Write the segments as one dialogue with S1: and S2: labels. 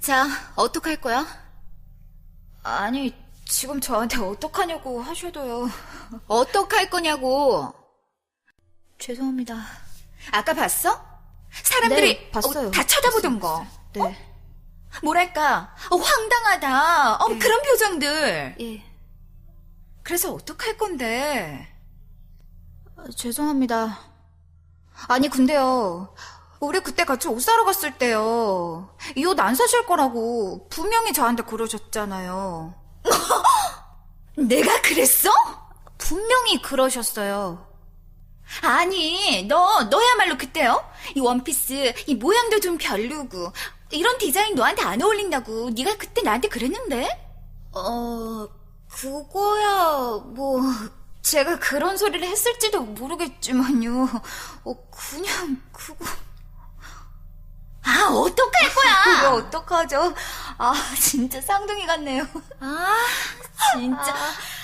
S1: 자, 어떡할 거야?
S2: 아니, 지금 저한테 어떡하냐고 하셔도요.
S1: 어떡할 거냐고.
S2: 죄송합니다.
S1: 아까 봤어? 사람들이
S2: 네, 봤어요.
S1: 어, 다 쳐다보던 거.
S2: 네.
S1: 뭐랄까, 어, 황당하다. 어, 그런 표정들.
S2: 예.
S1: 그래서 어떡할 건데?
S2: 아, 죄송합니다. 아니, 근데요. 우리 그때 같이 옷 사러 갔을 때요. 이 옷 안 사실 거라고 분명히 저한테 그러셨잖아요.
S1: 내가 그랬어?
S2: 분명히 그러셨어요.
S1: 아니, 너, 너야말로 그때요? 이 원피스, 이 모양도 좀 별로고, 이런 디자인 너한테 안 어울린다고 네가 그때 나한테 그랬는데?
S2: 어, 그거야, 뭐, 제가 그런 소리를 했을지도 모르겠지만요. 어, 그냥, 그거.
S1: 아, 어떡할 거야?
S2: 어떡하죠? 아, 진짜 쌍둥이 같네요.
S1: 아, 진짜.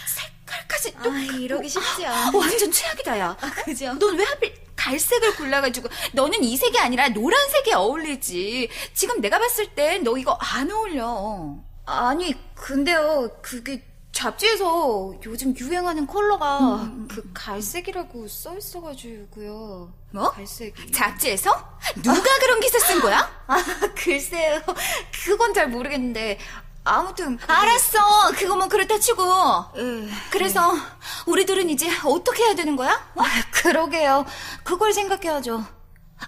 S1: 색깔까지 또.
S2: 아, 이러기 쉽지 않아.
S1: 완전 최악이다, 야.
S2: 그죠?
S1: 넌 왜 하필 갈색을 골라가지고, 너는 이 색이 아니라 노란색이 어울리지. 지금 내가 봤을 땐 너 이거 안 어울려.
S2: 아니, 근데요, 그게 잡지에서 요즘 유행하는 컬러가 그 갈색이라고 써 있어가지고요.
S1: 뭐?
S2: 갈색이.
S1: 잡지에서? 누가 그런 기사 쓴 거야?
S2: 아, 글쎄요. 그건 잘 모르겠는데. 아무튼. 그게-
S1: 알았어. 그거 뭐 그렇다 치고.
S2: 예.
S1: 그래서 우리들은 이제 어떻게 해야 되는 거야?
S2: 아, 그러게요. 그걸 생각해야죠.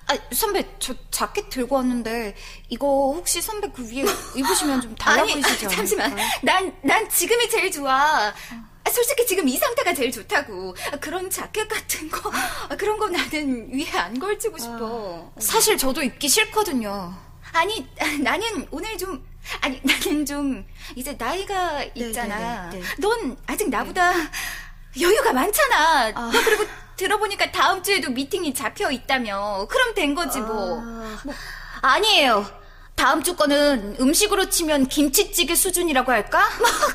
S2: 아, 선배, 저 자켓 들고 왔는데, 이거 혹시 선배 그 위에 입으시면 좀 달라
S1: 아니,
S2: 않아요?
S1: 잠시만. 난, 난 지금이 제일 좋아. 아, 솔직히 지금 이 상태가 제일 좋다고. 아, 그런 자켓 같은 거, 아, 그런 거 나는 위에 안 걸치고 싶어.
S2: 사실 저도 입기 싫거든요.
S1: 아니, 나는 오늘 좀, 아니, 나는 좀, 이제 나이가 있잖아.
S2: 네, 네, 네.
S1: 넌 아직 나보다 여유가 많잖아.
S2: 아.
S1: 너 그리고 들어보니까 다음 주에도 미팅이 잡혀 있다며. 그럼 된 거지, 뭐.
S2: 아, 아니에요. 다음 주 거는 음식으로 치면 김치찌개 수준이라고 할까?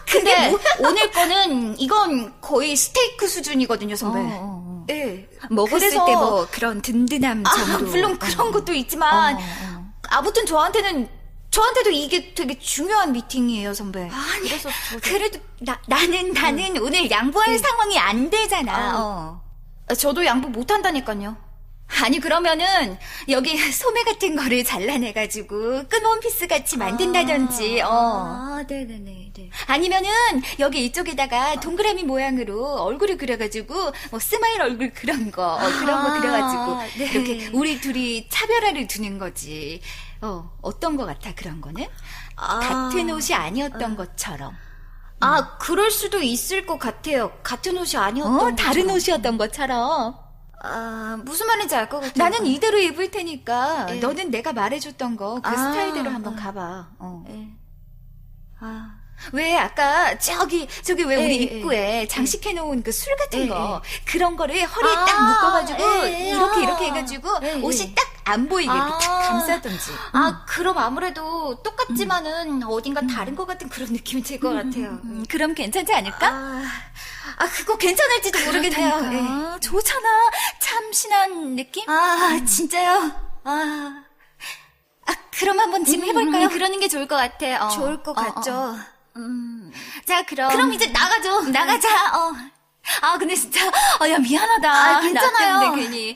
S2: 근데
S1: 뭐, 그게
S2: 오늘 거는 이건 거의 스테이크 수준이거든요, 선배.
S1: 어,
S2: 예.
S1: 먹었을
S2: 그래서-
S1: 때뭐 그런 든든함
S2: 아,
S1: 정도.
S2: 물론 그런 것도 있지만 아무튼 저한테는 저한테도 이게 되게 중요한 미팅이에요, 선배.
S1: 아니,
S2: 그래서 저도
S1: 그래도 나, 나는, 나는 오늘 양보할 상황이 안 되잖아.
S2: 아.
S1: 어.
S2: 저도 양보 못 한다니까요.
S1: 아니 그러면은 여기 소매 같은 거를 잘라내가지고 끈 원피스 같이 만든다든지 어.
S2: 아, 네네네. 네.
S1: 아니면은 여기 이쪽에다가 동그라미 모양으로 얼굴을 그려가지고 뭐 스마일 얼굴 그런 거 어, 그런 거
S2: 아,
S1: 그려가지고
S2: 네.
S1: 이렇게 우리 둘이 차별화를 두는 거지 어 어떤 거 같아 그런 거는
S2: 아.
S1: 같은 옷이 아니었던 것처럼
S2: 아, 그럴 수도 있을 것 같아요. 같은 옷이 아니었던
S1: 어 다른
S2: 것처럼.
S1: 옷이었던 것처럼
S2: 아, 무슨 말인지 알 것 같아요.
S1: 나는 이대로 입을 테니까
S2: 예.
S1: 너는 내가 말해줬던 거 그
S2: 아,
S1: 스타일대로 한번
S2: 아.
S1: 가봐 어.
S2: 예. 아,
S1: 왜 아까 저기 저기 왜 우리
S2: 예, 예,
S1: 입구에 장식해 놓은 그 술 같은
S2: 예,
S1: 거 그런 거를 허리에
S2: 아,
S1: 딱 묶어가지고
S2: 예, 예,
S1: 이렇게
S2: 아.
S1: 이렇게 해가지고
S2: 예, 예.
S1: 옷이 딱 안 보이게
S2: 아.
S1: 탁 감싸든지
S2: 아, 그럼 아무래도 똑같지만은 어딘가 다른 것 같은 그런 느낌이 들 것 같아요.
S1: 음, 그럼 괜찮지 않을까?
S2: 아, 아, 그거 괜찮을지도 모르겠네요. 예.
S1: 아, 좋잖아 참신한 느낌?
S2: 아, 진짜요? 아,
S1: 아, 그럼 한번 지금 해볼까요?
S2: 음, 그러는 게 좋을 것 같아.
S1: 어.
S2: 좋을 것
S1: 어,
S2: 같죠.
S1: 음. 자 그럼
S2: 그럼 이제 나가죠.
S1: 나가자 어. 아 근데 진짜 어, 야 미안하다
S2: 아, 괜찮아요.
S1: 나 때문에 괜히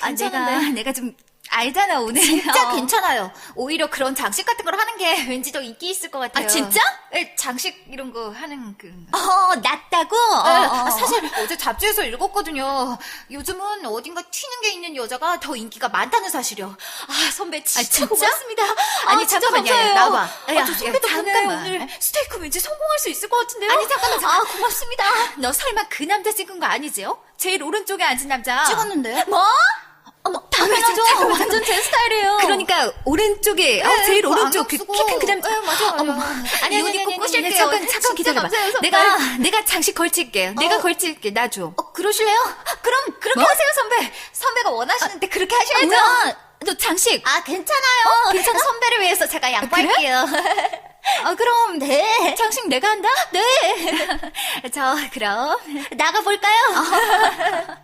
S1: 아,
S2: 괜찮은데.
S1: 내가 내가 좀 알잖아 오늘
S2: 진짜
S1: 어.
S2: 괜찮아요. 오히려 그런 장식 같은 걸 하는 게 왠지 더 인기 있을 것 같아요.
S1: 아, 진짜?
S2: 예, 장식 이런 거 하는 그.
S1: 어 낫다고 어,
S2: 예,
S1: 어.
S2: 아, 사실 어제 잡지에서 읽었거든요. 요즘은 어딘가 튀는 게 있는 여자가 더 인기가 많다는 사실이요. 아 선배 진짜,
S1: 진짜?
S2: 고맙습니다.
S1: 아니,
S2: 진짜
S1: 잠깐만, 야, 야,
S2: 감사해요.
S1: 나와봐.
S2: 아,
S1: 야,
S2: 저
S1: 야,
S2: 선배도
S1: 잠깐만.
S2: 오늘 스테이크 왠지 성공할 수 있을 것 같은데요?
S1: 아니, 잠깐만, 잠깐만.
S2: 아 고맙습니다.
S1: 너 설마 그 남자 찍은 거 아니지요? 제일 오른쪽에 앉은 남자
S2: 찍었는데요?
S1: 뭐?
S2: 당연하죠.
S1: 잠깐만,
S2: 완전 제 스타일이에요.
S1: 그러니까 오른쪽에 어,
S2: 네,
S1: 제일
S2: 그거
S1: 오른쪽 그
S2: 안경 쓰고.
S1: 키큰그 남자
S2: 네, 맞아요.
S1: 어머
S2: 아니, 아니, 아니,
S1: 꼬실게요 잠깐 잠깐 기다려봐
S2: 감사해요, 선배.
S1: 내가 내가 장식 걸칠게 내가
S2: 어.
S1: 걸칠게 놔줘
S2: 어 그러실래요? 그럼 그렇게
S1: 뭐?
S2: 하세요 선배. 선배가 원하시는데 그렇게 하셔야죠.
S1: 뭐야 너 장식
S2: 아, 괜찮아요. 괜찮아. 선배를 위해서 제가 양보할게요.
S1: 어, 그럼
S2: 네.
S1: 장식 내가 한다
S2: 네.
S1: 저 그럼
S2: 나가볼까요?